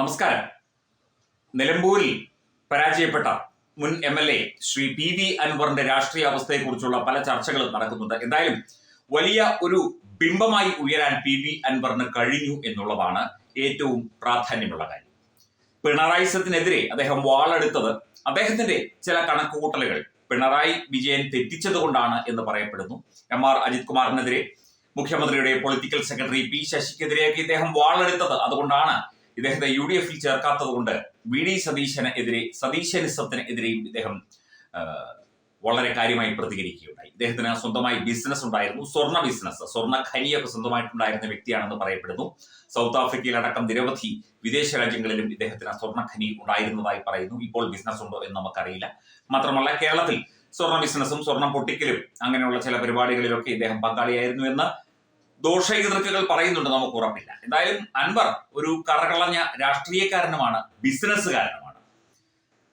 നമസ്കാരം. നിലമ്പൂരിൽ പരാജയപ്പെട്ട മുൻ M L A Shri P V അൻവറിന്റെ രാഷ്ട്രീയ അവസ്ഥയെക്കുറിച്ചുള്ള പല ചർച്ചകളും നടക്കുന്നുണ്ട്. എന്തായാലും വലിയ ഒരു ബിംബമായി ഉയരാൻ പി വി അൻവറിന് കഴിഞ്ഞു എന്നുള്ളതാണ് ഏറ്റവും പ്രാധാന്യമുള്ള കാര്യം. പിണറായി സത്തിനെതിരെ അദ്ദേഹം വാളെടുത്തത് അദ്ദേഹത്തിന്റെ ചില കണക്കുകൂട്ടലുകൾ. പിണറായി വിജയൻ തെറ്റിച്ചതുകൊണ്ടാണ് എന്ന് പറയപ്പെടുന്നു. എം ആർ അജിത് കുമാറിനെതിരെ മുഖ്യമന്ത്രിയുടെ പൊളിറ്റിക്കൽ സെക്രട്ടറി പി ശശിക്കെതിരെയൊക്കെ ഇദ്ദേഹം വാളെടുത്തത്. അതുകൊണ്ടാണ് ഇദ്ദേഹത്തെ യു ഡി എഫിൽ ചേർക്കാത്തത് കൊണ്ട് വി ഡി സതീശന് എതിരെ സതീശനിസത്തിന് എതിരെയും ഇദ്ദേഹം വളരെ കാര്യമായി പ്രതികരിക്കുകയുണ്ടായി. ഇദ്ദേഹത്തിന് സ്വന്തമായി ബിസിനസ് ഉണ്ടായിരുന്നു. സ്വർണ ബിസിനസ് സ്വർണ ഖനിയൊക്കെ സ്വന്തമായിട്ടുണ്ടായിരുന്ന വ്യക്തിയാണെന്ന് പറയപ്പെടുന്നു. സൗത്ത് ആഫ്രിക്കയിലടക്കം നിരവധി വിദേശ രാജ്യങ്ങളിലും ഇദ്ദേഹത്തിന് സ്വർണ ഖനി ഉണ്ടായിരുന്നതായി പറയുന്നു. ഇപ്പോൾ ബിസിനസ് ഉണ്ടോ എന്ന് നമുക്കറിയില്ല. മാത്രമല്ല കേരളത്തിൽ സ്വർണ ബിസിനസ്സും സ്വർണം പൊട്ടിക്കലും അങ്ങനെയുള്ള ചില പരിപാടികളിലൊക്കെ ഇദ്ദേഹം പങ്കാളിയായിരുന്നു എന്ന് ദോഷൈകൃത്തുക്കൾ പറയുന്നുണ്ട് നമുക്ക് ഉറപ്പില്ല. എന്തായാലും അൻവർ ഒരു കറകളഞ്ഞ രാഷ്ട്രീയക്കാരനുമാണ് ബിസിനസ്സുകാരനുമാണ്.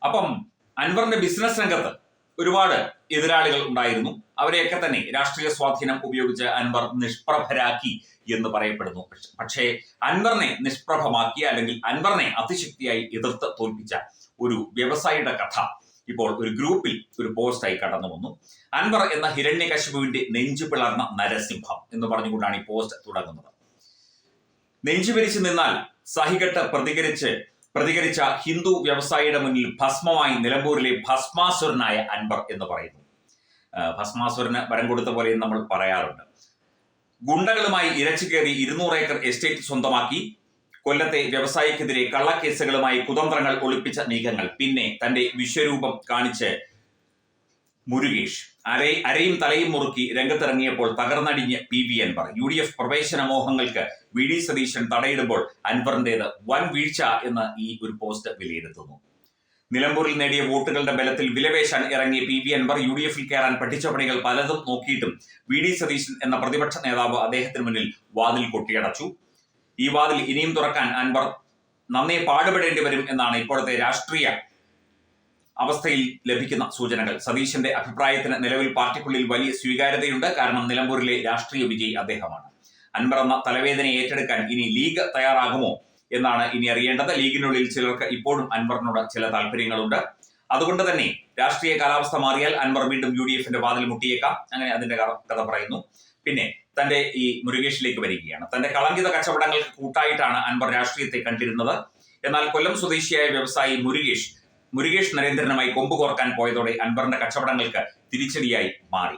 അപ്പം അൻവറിന്റെ ബിസിനസ് രംഗത്ത് ഒരുപാട് എതിരാളികൾ ഉണ്ടായിരുന്നു. അവരെയൊക്കെ തന്നെ രാഷ്ട്രീയ സ്വാധീനം ഉപയോഗിച്ച് അൻവർ നിഷ്പ്രഭരാക്കി എന്ന് പറയപ്പെടുന്നു. പക്ഷേ അൻവറിനെ നിഷ്പ്രഭമാക്കി അല്ലെങ്കിൽ അൻവറിനെ അതിശക്തിയായി എതിർത്ത് തോൽപ്പിച്ച ഒരു വ്യവസായിയുടെ കഥ ഇപ്പോൾ ഒരു ഗ്രൂപ്പിൽ ഒരു പോസ്റ്റായി കടന്നു വന്നു. അൻവർ എന്ന ഹിരണ്യകശിപുവിന്റെ നെഞ്ചു പിളർന്ന നരസിംഹം എന്ന് പറഞ്ഞുകൊണ്ടാണ് ഈ പോസ്റ്റ് തുടങ്ങുന്നത്. നെഞ്ചു പിരിച്ചു നിന്നാൽ സഹികെട്ട് പ്രതികരിച്ച് പ്രതികരിച്ച ഹിന്ദു വ്യവസായിയുടെ മുന്നിൽ ഭസ്മമായി നിലമ്പൂരിലെ ഭസ്മാസുരനായ അൻവർ എന്ന് പറയുന്നു. ഭസ്മാസുരന് വരം കൊടുത്ത പോലെ നമ്മൾ പറയാറുണ്ട്. ഗുണ്ടകളുമായി ഇരച്ചു കയറി ഇരുന്നൂറ് ഏക്കർ എസ്റ്റേറ്റ് സ്വന്തമാക്കി കൊല്ലത്തെ വ്യവസായിക്കെതിരെ കള്ളക്കേസുകളുമായി കുതന്ത്രങ്ങൾ ഒളിപ്പിച്ച നീക്കങ്ങൾ. പിന്നെ തന്റെ വിശ്വരൂപം കാണിച്ച് മുരുകേഷ്. അരേ അരയും തലയും മുറുക്കി രംഗത്തിറങ്ങിയപ്പോൾ തകർന്നടിഞ്ഞ് P V Anvar. U D F പ്രവേശന മോഹങ്ങൾക്ക് വി ഡി സതീശൻ തടയിടുമ്പോൾ അൻവറിന്റേത് വൻ വീഴ്ച എന്ന് ഈ ഒരു പോസ്റ്റ് വിലയിരുത്തുന്നു. നിലമ്പൂരിൽ നേടിയ വോട്ടുകളുടെ ബലത്തിൽ വിലപേശാൻ ഇറങ്ങിയ P V Anvar U D എഫിൽ കയറാൻ പഠിച്ച പണികൾ പലതും നോക്കിയിട്ടും വി ഡി സതീശൻ എന്ന പ്രതിപക്ഷ നേതാവ് അദ്ദേഹത്തിന് മുന്നിൽ വാതിൽ കൊട്ടിയടച്ചു. ഈ വാതിൽ ഇനിയും തുറക്കാൻ അൻവർ നന്നേ പാടുപെടേണ്ടി വരും എന്നാണ് ഇപ്പോഴത്തെ രാഷ്ട്രീയ അവസ്ഥയിൽ ലഭിക്കുന്ന സൂചനകൾ. സതീശന്റെ അഭിപ്രായത്തിന് നിലവിൽ പാർട്ടിക്കുള്ളിൽ വലിയ സ്വീകാര്യതയുണ്ട്. കാരണം നിലമ്പൂരിലെ രാഷ്ട്രീയ വിജയി അദ്ദേഹമാണ്. അൻവർ എന്ന തലവേദന ഏറ്റെടുക്കാൻ ഇനി ലീഗ് തയ്യാറാകുമോ എന്നാണ് ഇനി അറിയേണ്ടത്. ലീഗിനുള്ളിൽ ചിലർക്ക് ഇപ്പോഴും അൻവറിനോട് ചില താല്പര്യങ്ങളുണ്ട് അതുകൊണ്ട് തന്നെ രാഷ്ട്രീയ കാലാവസ്ഥ മാറിയാൽ അൻവർ വീണ്ടും യു ഡി എഫിന്റെ വാതിൽ മുട്ടിയേക്കാം. അങ്ങനെ അതിന്റെ കഥ പറയുന്നു. പിന്നെ തന്റെ ഈ മുരുകേഷിലേക്ക് വരികയാണ്. തന്റെ കളങ്കിത കച്ചവടങ്ങൾക്ക് കൂട്ടായിട്ടാണ് അൻവർ രാഷ്ട്രീയത്തെ കണ്ടിരുന്നത്. എന്നാൽ കൊല്ലം സ്വദേശിയായ വ്യവസായി മുരുകേഷ് മുരുകേഷ് നരേന്ദ്രനുമായി കൊമ്പ് കോർക്കാൻ പോയതോടെ അൻവറിന്റെ കച്ചവടങ്ങൾക്ക് തിരിച്ചടിയായി മാറി.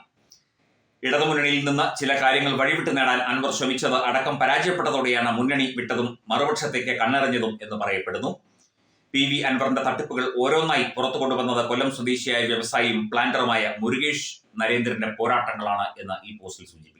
ഇടതുമുന്നണിയിൽ നിന്ന് ചില കാര്യങ്ങൾ വഴിവിട്ട് നേടാൻ അൻവർ ശ്രമിച്ചത് അടക്കം പരാജയപ്പെട്ടതോടെയാണ് മുന്നണി വിട്ടതും മറുപക്ഷത്തേക്ക് കണ്ണെറിഞ്ഞതും എന്ന് പറയപ്പെടുന്നു. പി വി അൻവറിന്റെ തട്ടിപ്പുകൾ ഓരോന്നായി പുറത്തു കൊണ്ടുവന്നത് കൊല്ലം സ്വദേശിയായ വ്യവസായിയും പ്ലാന്ററുമായ മുരുകേഷ് നരേന്ദ്രന്റെ പോരാട്ടങ്ങളാണ് എന്ന് ഈ പോസ്റ്റിൽ സൂചിപ്പിക്കുന്നു.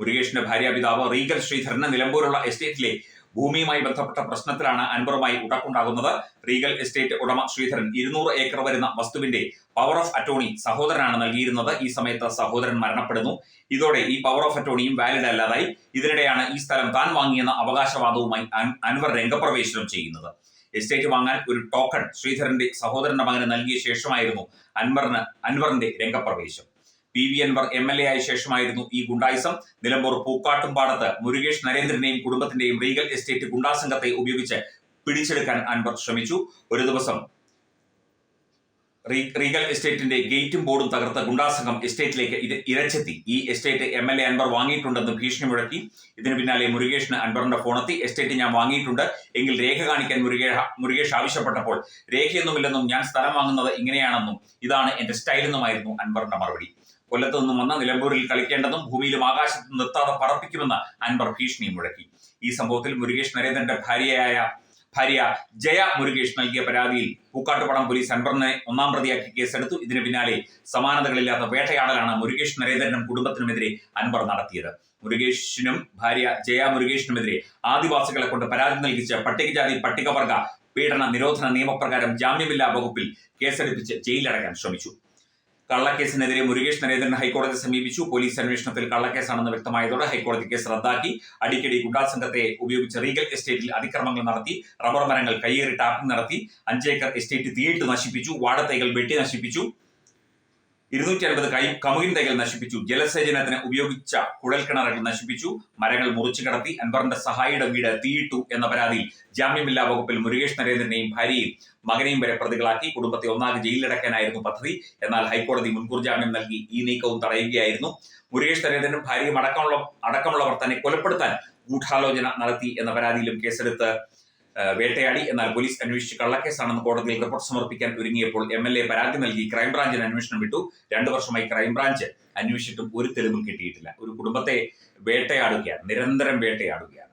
മുരുകേഷിന്റെ ഭാര്യാപിതാവ് റീഗൽ ശ്രീധരന് നിലമ്പൂരുള്ള എസ്റ്റേറ്റിലെ ഭൂമിയുമായി ബന്ധപ്പെട്ട പ്രശ്നത്തിലാണ് അൻവറുമായി ഉടക്കുണ്ടാകുന്നത്. റീഗൽ എസ്റ്റേറ്റ് ഉടമ ശ്രീധരൻ ഇരുന്നൂറ് ഏക്കർ വരുന്ന വസ്തുവിന്റെ പവർ ഓഫ് അറ്റോണി സഹോദരനാണ് നൽകിയിരുന്നത്. ഈ സമയത്ത് സഹോദരൻ മരണപ്പെടുന്നു. ഇതോടെ ഈ പവർ ഓഫ് അറ്റോണിയും വാലിഡ് അല്ലാതായി. ഇതിനിടെയാണ് ഈ സ്ഥലം താൻ വാങ്ങിയെന്ന അവകാശവാദവുമായി അൻവർ രംഗപ്രവേശനം ചെയ്യുന്നത്. എസ്റ്റേറ്റ് വാങ്ങാൻ ഒരു ടോക്കൺ ശ്രീധരന്റെ സഹോദരന്റെ മകന് നൽകിയ ശേഷമായിരുന്നു അൻവറിന് അൻവറിന്റെ രംഗപ്രവേശം. P V Anvar M L A ആയ ശേഷമായിരുന്നു ഈ ഗുണ്ടായിസം. നിലമ്പൂർ പൂക്കാട്ടുംപാടത്ത് മുരുകേഷ് നരേന്ദ്രനെയും കുടുംബത്തിന്റെയും റീഗൽ എസ്റ്റേറ്റ് ഗുണ്ടാസംഘത്തെ ഉപയോഗിച്ച് പിടിച്ചെടുക്കാൻ അൻവർ ശ്രമിച്ചു. ഒരു ദിവസം റീഗൽ എസ്റ്റേറ്റിന്റെ ഗേറ്റും ബോർഡും തകർത്ത ഗുണ്ടാസംഘം എസ്റ്റേറ്റിലേക്ക് ഇരച്ചെത്തി. ഈ estate M L A Anvar വാങ്ങിയിട്ടുണ്ടെന്ന് ഭീഷണി മുഴക്കി ഇതിന് പിന്നാലെ മുരുകേഷിന് അൻവറിന്റെ ഫോണെത്തി. എസ്റ്റേറ്റ് ഞാൻ വാങ്ങിയിട്ടുണ്ട്. എങ്കിൽ രേഖ കാണിക്കാൻ മുരുകേഷ് മുരുകേഷ് ആവശ്യപ്പെട്ടപ്പോൾ രേഖയൊന്നുമില്ലെന്നും ഞാൻ സ്ഥലം വാങ്ങുന്നത് ഇങ്ങനെയാണെന്നും ഇതാണ് എന്റെ സ്റ്റൈലെന്നുമായിരുന്നു അൻവറിന്റെ മറുപടി. കൊല്ലത്ത് നിന്നും വന്ന നിലമ്പൂരിൽ കളിക്കേണ്ടതും ഭൂമിയിലും ആകാശത്തും നിർത്താതെ പറപ്പിക്കുമെന്ന് അൻവർ ഭീഷണി മുഴക്കി. ഈ സംഭവത്തിൽ മുരുകേഷ് നരേന്ദ്രന്റെ ഭാര്യയായ ഭാര്യ ജയ മുരുകേഷ് നൽകിയ പരാതിയിൽ പൂക്കാട്ടുപടം പോലീസ് അൻവറിനെ ഒന്നാം പ്രതിയാക്കി കേസെടുത്തു. ഇതിന് പിന്നാലെ സമാനതകളില്ലാത്ത വേട്ടയാടലാണ് മുരുകേഷ് നരേന്ദ്രനും കുടുംബത്തിനുമെതിരെ അൻവർ നടത്തിയത്. മുരുകേഷിനും ഭാര്യ ജയ മുരുകേഷിനുമെതിരെ ആദിവാസികളെ കൊണ്ട് പരാതി നൽകിച്ച് പട്ടികജാതി പട്ടികവർഗ പീഡന നിരോധന നിയമപ്രകാരം ജാമ്യമില്ലാ വകുപ്പിൽ കേസെടുപ്പിച്ച് ജയിലടക്കാൻ ശ്രമിച്ചു. കള്ളക്കേസിനെതിരെ മുരുകേഷ് നരേന്ദ്രൻ ഹൈക്കോടതി സമീപിച്ചു. പോലീസ് അന്വേഷണത്തിൽ കള്ളക്കേസാണെന്ന് വ്യക്തമായതോടെ ഹൈക്കോടതി കേസ് റദ്ദാക്കി. അടിക്കടി ഗുണ്ടാസംഘത്തെ ഉപയോഗിച്ച് റീഗൽ എസ്റ്റേറ്റിൽ അതിക്രമങ്ങൾ നടത്തി. റബ്ബർ മരങ്ങൾ കയ്യേറി ടാപ്പിംഗ് നടത്തി. അഞ്ചേക്കർ എസ്റ്റേറ്റ് തീയിട്ട് നശിപ്പിച്ചു. വാഴത്തൈകൾ വെട്ടി നശിപ്പിച്ചു. ഇരുന്നൂറ്റി അൻപത് കൈ കമുകിൻ തൈകൾ നശിപ്പിച്ചു. ജലസേചനത്തിന് ഉപയോഗിച്ച കുഴൽക്കിണറുകൾ നശിപ്പിച്ചു. മരങ്ങൾ മുറിച്ചു കടത്തി അൻവറിന്റെ സഹായിയുടെ വീട് തീയിട്ടു എന്ന പരാതിയിൽ ജാമ്യമില്ലാ വകുപ്പിൽ മുരുകേഷ് നരേന്ദ്രനെയും ഭാര്യയും മകനെയും വരെ പ്രതികളാക്കി കുടുംബത്തെ ഒന്നാകെ ജയിലിലടക്കാനായിരുന്നു പദ്ധതി. എന്നാൽ ഹൈക്കോടതി മുൻകൂർ ജാമ്യം നൽകി ഈ നീക്കവും തടയുകയായിരുന്നു. മുരുകേഷ് നരേന്ദ്രനും ഭാര്യയും അടക്കമുള്ള അടക്കമുള്ളവർ തന്നെ കൊലപ്പെടുത്താൻ ഗൂഢാലോചന നടത്തി എന്ന പരാതിയിലും കേസെടുത്ത് വേട്ടയാടി. എന്നാൽ പോലീസ് അന്വേഷിച്ച് കള്ളക്കേസാണെന്ന് കോടതിയിൽ റിപ്പോർട്ട് സമർപ്പിക്കാൻ ഒരുങ്ങിയപ്പോൾ എം എൽ എ പരാതി നൽകി. ക്രൈംബ്രാഞ്ചിന് അന്വേഷണം വിട്ടു. രണ്ടു വർഷമായി ക്രൈംബ്രാഞ്ച് അന്വേഷിച്ചിട്ടും ഒരു തെളിവും കിട്ടിയിട്ടില്ല. ഒരു കുടുംബത്തെ വേട്ടയാടുകയാണ്. നിരന്തരം വേട്ടയാടുകയാണ്.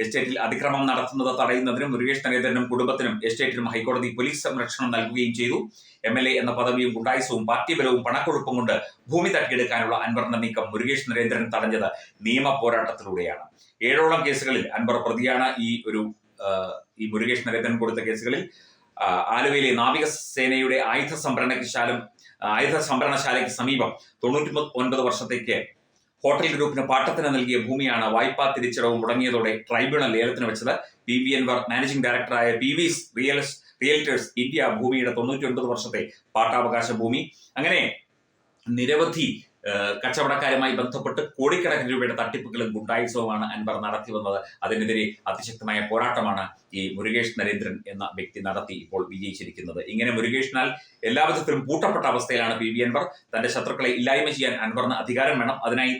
എസ്റ്റേറ്റിൽ അതിക്രമം നടത്തുന്നത് തടയുന്നതിനും മുരുകേഷ് നരേന്ദ്രനും കുടുംബത്തിനും എസ്റ്റേറ്റിനും ഹൈക്കോടതി പോലീസ് സംരക്ഷണം നൽകുകയും ചെയ്തു. എം എൽ എ എന്ന പദവിയും ഗുണ്ടായുസവും പാർട്ടി ബലവും പണക്കൊഴുപ്പും കൊണ്ട് ഭൂമി തട്ടിയെടുക്കാനുള്ള അൻവറിന്റെ നീക്കം മുരുകേഷ് നരേന്ദ്രൻ തടഞ്ഞത് നിയമ പോരാട്ടത്തിലൂടെയാണ്. ഏഴോളം കേസുകളിൽ അൻവർ പ്രതിയാണ് ഈ ഒരു ഈ മുരുകേഷ് നരേന്ദ്രൻ കൊടുത്ത കേസുകളിൽ ആലുവയിലെ നാവികസേനയുടെ ആയുധ സംഭരണശാലും ആയുധ സംഭരണശാലയ്ക്ക് സമീപം തൊണ്ണൂറ്റി ഒൻപത് വർഷത്തേക്ക് ഹോട്ടൽ ഗ്രൂപ്പിന് പാട്ടത്തിന് നൽകിയ ഭൂമിയാണ് വായ്പാ തിരിച്ചടവ് മുടങ്ങിയതോടെ ട്രൈബ്യൂണൽ ലേലത്തിന് വെച്ചത്. പി വി എൻവർ മാനേജിംഗ് ഡയറക്ടറായ P V reals realtors India ഭൂമിയുടെ തൊണ്ണൂറ്റി ഒൻപത് വർഷത്തെ പാട്ടാവകാശ ഭൂമി. അങ്ങനെ നിരവധി കച്ചവടക്കാരുമായി ബന്ധപ്പെട്ട് കോടിക്കണക്കിന് രൂപയുടെ തട്ടിപ്പുകളും ഗുണ്ടായുസവുമാണ് അൻവർ നടത്തി വന്നത്. അതിനെതിരെ അതിശക്തമായ പോരാട്ടമാണ് ഈ മുരുകേഷ് നരേന്ദ്രൻ എന്ന വ്യക്തി നടത്തി ഇപ്പോൾ വിജയിച്ചിരിക്കുന്നത്. ഇങ്ങനെ മുരുകേഷിനാൽ എല്ലാവിധത്തിലും പൂട്ടപ്പെട്ട അവസ്ഥയിലാണ് പി വി അൻവർ. തന്റെ ശത്രുക്കളെ ഇല്ലായ്മ ചെയ്യാൻ അൻവറിന് അധികാരം വേണം. അതിനായി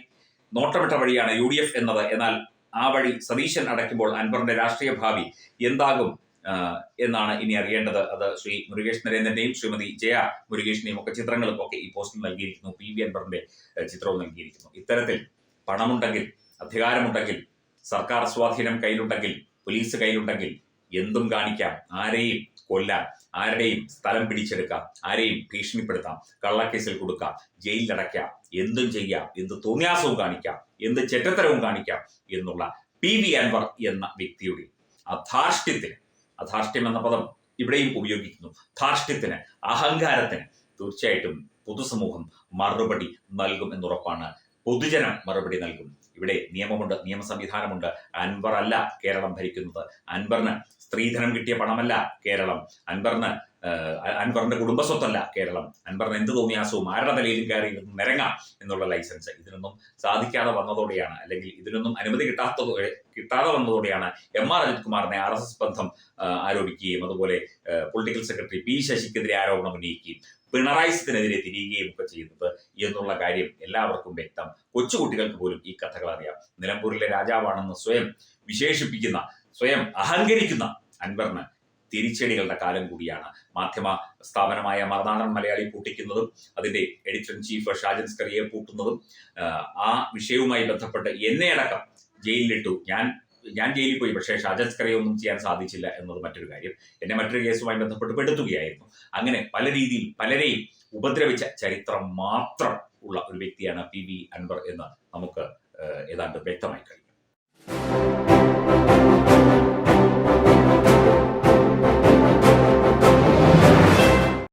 നോട്ടമിട്ട വഴിയാണ് യു ഡി എഫ് എന്നത്. എന്നാൽ ആ വഴി സതീശൻ അടയ്ക്കുമ്പോൾ അൻവറിന്റെ രാഷ്ട്രീയ ഭാവി എന്താകും? എന്നാണ് ഇനി അറിയേണ്ടത്. അത് ശ്രീ മുരുകേഷ് നരേന്ദ്രന്റെയും ശ്രീമതി ജയ മുരുകേഷിന്റെയും ഒക്കെ ചിത്രങ്ങളും ഒക്കെ ഈ പോസ്റ്റിൽ നൽകിയിരിക്കുന്നു. പി വി അൻബറിന്റെ ചിത്രവും നൽകിയിരിക്കുന്നു. ഇത്തരത്തിൽ പണമുണ്ടെങ്കിൽ അധികാരമുണ്ടെങ്കിൽ സർക്കാർ സ്വാധീനം കയ്യിലുണ്ടെങ്കിൽ പോലീസ് കയ്യിലുണ്ടെങ്കിൽ എന്തും കാണിക്കാം. ആരെയും കൊല്ലാം. ആരുടെയും സ്ഥലം പിടിച്ചെടുക്കാം. ആരെയും ഭീഷണിപ്പെടുത്താം. കള്ളക്കേസിൽ കൊടുക്കാം. ജയിലിലടയ്ക്കാം. എന്തും ചെയ്യാം. എന്ത് തോന്നിയാസവും കാണിക്കാം. എന്ത് ചെറ്റത്തരവും കാണിക്കാം എന്നുള്ള പി വി അൻവർ എന്ന വ്യക്തിയുടെ അധാർഷ്ട്യത്തിന് അധാർഷ്ട്യം എന്ന പദം ഇവിടെയും ഉപയോഗിക്കുന്നു. ധാർഷ്ട്യത്തിന് അഹങ്കാരത്തിന് തീർച്ചയായിട്ടും പൊതുസമൂഹം മറുപടി നൽകും എന്നുറപ്പാണ്. പൊതുജനം മറുപടി നൽകും. ഇവിടെ നിയമമുണ്ട് നിയമ സംവിധാനമുണ്ട് അൻവർ അല്ല കേരളം ഭരിക്കുന്നത്. അൻവറിന് സ്ത്രീധനം കിട്ടിയ പണമല്ല കേരളം. അൻവറിന് അൻവറിന്റെ കുടുംബസ്വത്തല്ല കേരളം. അൻവറിന് എന്ത് തോന്നിയാസവും ആരുടെ നിലയിലും കയറി നിരങ്ങാം എന്നുള്ള ലൈസൻസ് ഇതിനൊന്നും സാധിക്കാതെ വന്നതോടെയാണ്. അല്ലെങ്കിൽ ഇതിനൊന്നും അനുമതി കിട്ടാത്തതോടെ കിട്ടാതെ വന്നതോടെയാണ് എം ആർ അജിത് കുമാറിനെ ആർ എസ് എസ് ബന്ധം ആരോപിക്കുകയും അതുപോലെ പൊളിറ്റിക്കൽ സെക്രട്ടറി പി ശശിക്കെതിരെ ആരോപണം ഉന്നയിക്കുകയും പിണറായി വിജയനെതിരെ തിരിയുകയും ഒക്കെ ചെയ്യുന്നത് എന്നുള്ള കാര്യം എല്ലാവർക്കും വ്യക്തം. കൊച്ചുകുട്ടികൾക്ക് പോലും ഈ കഥകൾ അറിയാം നിലമ്പൂരിലെ രാജാവാണെന്ന് സ്വയം വിശേഷിപ്പിക്കുന്ന സ്വയം അഹങ്കരിക്കുന്ന അൻവറിന് തിരിച്ചടികളുടെ കാലം കൂടിയാണ്. മാധ്യമ സ്ഥാപനമായ മറുനാടൻ മലയാളി പൂട്ടിക്കുന്നതും അതിന്റെ എഡിറ്റർ ഇൻ ചീഫ് ഷാജൻ സ്കറിയെ പൂട്ടുന്നതും ആ വിഷയവുമായി ബന്ധപ്പെട്ട് എന്നെ അടക്കം ജയിലിലിട്ടു. ഞാൻ ഞാൻ ജയിലിൽ പോയി. പക്ഷേ സ്കറിയെ ഒന്നും ചെയ്യാൻ സാധിച്ചില്ല എന്നത് മറ്റൊരു കാര്യം. എന്നെ മറ്റൊരു കേസുമായി ബന്ധപ്പെട്ട് പെടുത്തുകയായിരുന്നു. അങ്ങനെ പല രീതിയിൽ പലരെയും ഉപദ്രവിച്ച ചരിത്രം മാത്രം ഉള്ള ഒരു വ്യക്തിയാണ് പി വി അൻവർ എന്ന് നമുക്ക് ഏതാണ്ട് വ്യക്തമായി കഴിയും.